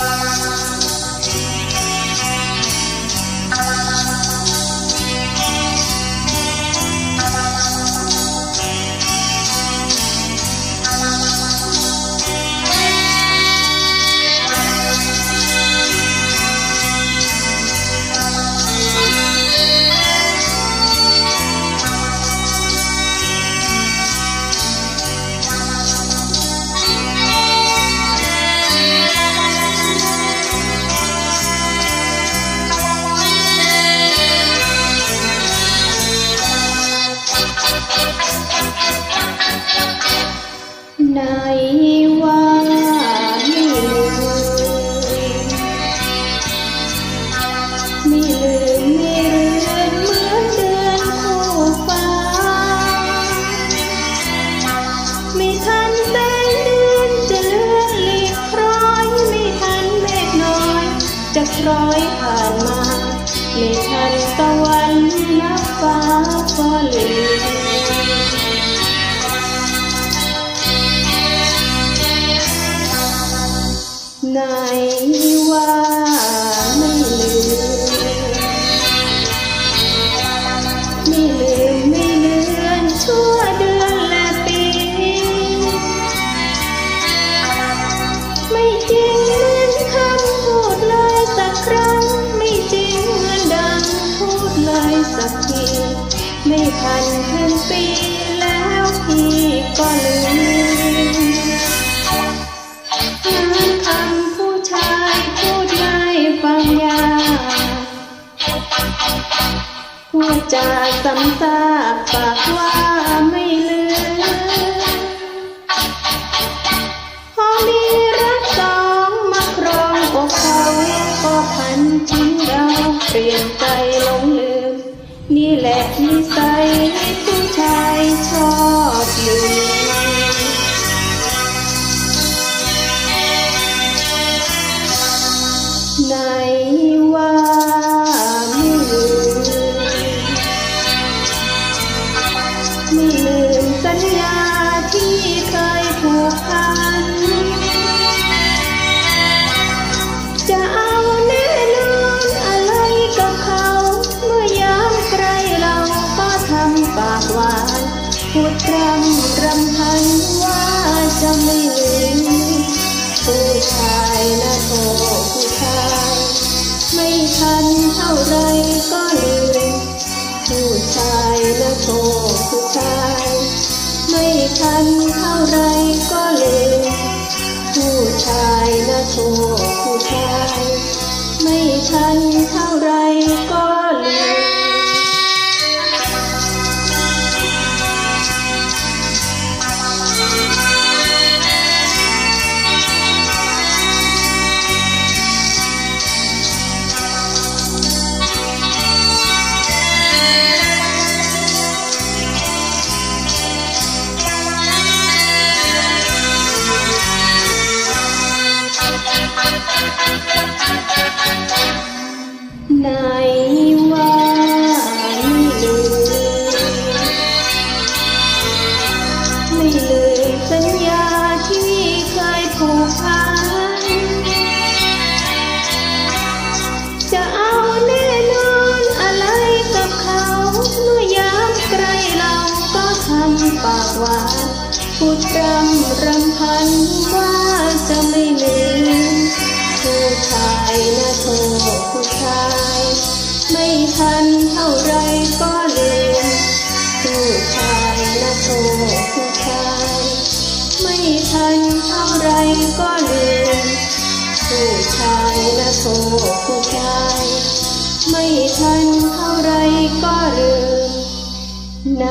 Música ไหนว่าไม่ลืมไม่ลืมไม่เลือนเหมือนเดือนคู่ฟ้า ไม่ทันแสงเดือนจะเลื่อนลีกคล้อย ไม่ทันเมฆน้อย จะคล้อยผ่านมา ไม่ทันตะวันนับฟ้าก็ลืม ไม่ทันเพิ่งปีแล้วพี่ก็ลืมงานคำผู้ชายพูดง่ายฟังยากพูดจาซ้ำซากปากว่าไม่ลืมพอมีรักสองมาครองอกเขาก็พันทิ้งเราเปลี่ยนใจ นิสัยผู้ชายชอบลืมำปากหวานพูดรำรำพันว่าจะไม่ลืมผู้ชายนะโทผู้ชายไม่ทันเท่าไรก็ลืมผู้ชายนะโทผู้ชายไม่ทันเท่าไรก็ลืมผู้ชายนะโทผู้ชายไม่ทันเท่าไรก็ ปากหวานพูดรำรำพันว่าจะไม่ลืมผู้ชายนะโทผู้ชาย ไม่ทันเท่าไรก็ลืมผู้ชายนะโทผู้ชาย ไม่ทันเท่าไรก็ลืมผู้ชายนะโทผู้ชาย ไม่ทันเท่าไรก็ลืมไหน